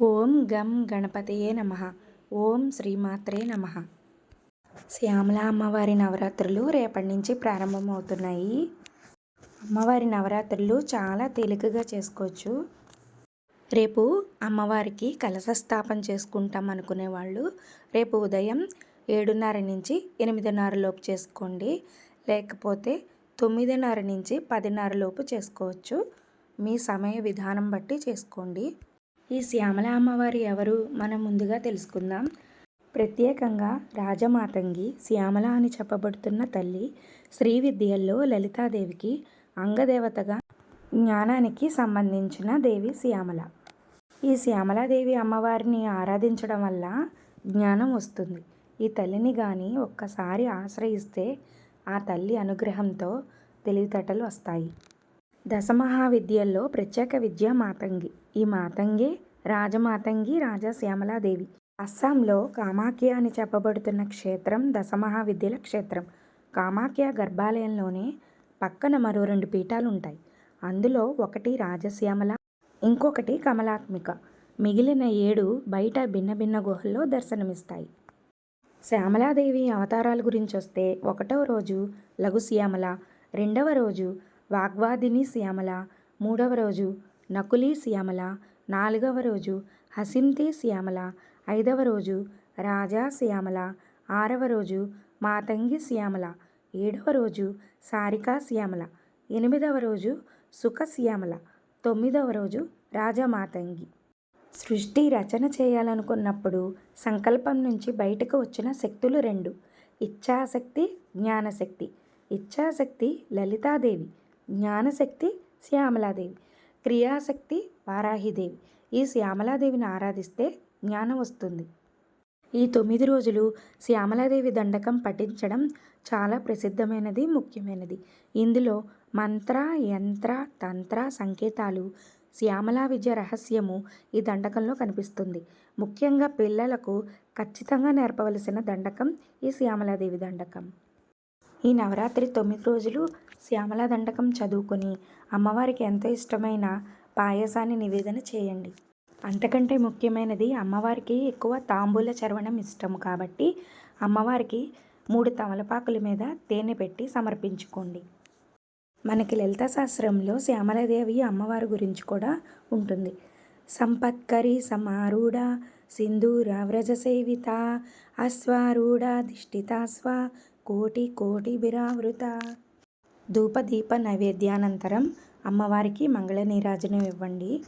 ఓం గం గణపతయే నమ. ఓం శ్రీమాత్రే నమ. శ్యామల అమ్మవారి నవరాత్రులు రేపటి నుంచి ప్రారంభమవుతున్నాయి. అమ్మవారి నవరాత్రులు చాలా తేలికగా చేసుకోవచ్చు. రేపు అమ్మవారికి కలశ స్థాపన చేసుకుంటాం అనుకునే వాళ్ళు రేపు ఉదయం ఏడున్నర నుంచి ఎనిమిదిన్నర లోపు చేసుకోండి. లేకపోతే తొమ్మిదిన్నర నుంచి పదిన్నర లోపు చేసుకోవచ్చు. మీ సమయ విధానం బట్టి చేసుకోండి. ఈ శ్యామల అమ్మవారి ఎవరు మనం ముందుగా తెలుసుకుందాం. ప్రత్యేకంగా రాజమాతంగి శ్యామల అని చెప్పబడుతున్న తల్లి శ్రీ విద్యల్లో లలితాదేవికి అంగదేవతగా జ్ఞానానికి సంబంధించిన దేవి శ్యామల. ఈ శ్యామలాదేవి అమ్మవారిని ఆరాధించడం వల్ల జ్ఞానం వస్తుంది. ఈ తల్లిని కానీ ఒక్కసారి ఆశ్రయిస్తే ఆ తల్లి అనుగ్రహంతో తెలివితేటలు వస్తాయి. దశమహావిద్యల్లో ప్రత్యేక విద్య మాతంగి. ఈ మాతంగి రాజమాతంగి రాజా శ్యామలాదేవి. అస్సాంలో కామాఖ్య అని చెప్పబడుతున్న క్షేత్రం దశమహావిద్యల క్షేత్రం. కామాఖ్య గర్భాలయంలోనే పక్కన మరో రెండు పీఠాలు ఉంటాయి అందులో ఒకటి రాజశ్యామల ఇంకొకటి కమలాత్మిక. మిగిలిన ఏడు బయట భిన్న భిన్న గుహల్లో దర్శనమిస్తాయి. శ్యామలాదేవి అవతారాల గురించి వస్తే ఒకటవ రోజు లఘు శ్యామల రెండవ రోజు వాగ్వాదిని శ్యామల. మూడవ రోజు నకులీ శ్యామల. నాలుగవ రోజు హసింతి శ్యామల. ఐదవ రోజు రాజా శ్యామల. ఆరవ రోజు మాతంగి శ్యామల. ఏడవ రోజు సారికా శ్యామల. ఎనిమిదవ రోజు సుఖ శ్యామల. తొమ్మిదవ రోజు రాజమాతంగి సృష్టి రచన చేయాలనుకున్నప్పుడు సంకల్పం నుంచి బయటకు వచ్చిన శక్తులు రెండు. ఇచ్ఛాశక్తి జ్ఞానశక్తి. ఇచ్ఛాశక్తి లలితాదేవి. జ్ఞానశక్తి శ్యామలాదేవి క్రియాశక్తి వారాహిదేవి. ఈ శ్యామలాదేవిని ఆరాధిస్తే జ్ఞానం వస్తుంది. ఈ తొమ్మిది రోజులు శ్యామలాదేవి దండకం పఠించడం చాలా ప్రసిద్ధమైనది ముఖ్యమైనది. ఇందులో మంత్ర యంత్ర తంత్ర సంకేతాలు శ్యామలా విద్య రహస్యము ఈ దండకంలో కనిపిస్తుంది. ముఖ్యంగా పిల్లలకు ఖచ్చితంగా నేర్పవలసిన దండకం ఈ శ్యామలాదేవి దండకం. ఈ నవరాత్రి తొమ్మిది రోజులు శ్యామల దండకం చదువుకొని అమ్మవారికి ఎంతో ఇష్టమైన పాయసాన్ని నివేదన చేయండి. అంతకంటే ముఖ్యమైనది అమ్మవారికి ఎక్కువ తాంబూల చర్వణం ఇష్టం కాబట్టి అమ్మవారికి మూడు తమలపాకుల మీద తేనె పెట్టి సమర్పించుకోండి. మనకి లలిత శాస్త్రంలో శ్యామలదేవి అమ్మవారి గురించి కూడా ఉంటుంది. సంపత్కరి సమారూఢ సింధూర వ్రజ సేవిత అశ్వారూఢ దిష్టితాస్వ కోటి కోటి బిరావృత. ధూపదీప నైవేద్యానంతరం అమ్మవారికి మంగళ నీరాజనం ఇవ్వండి.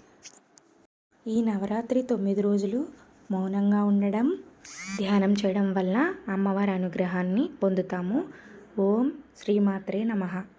ఈ నవరాత్రి తొమ్మిది రోజులు మౌనంగా ఉండడం ధ్యానం చేయడం వల్ల అమ్మవారి అనుగ్రహాన్ని పొందుతాము. ఓం శ్రీమాత్రే నమః.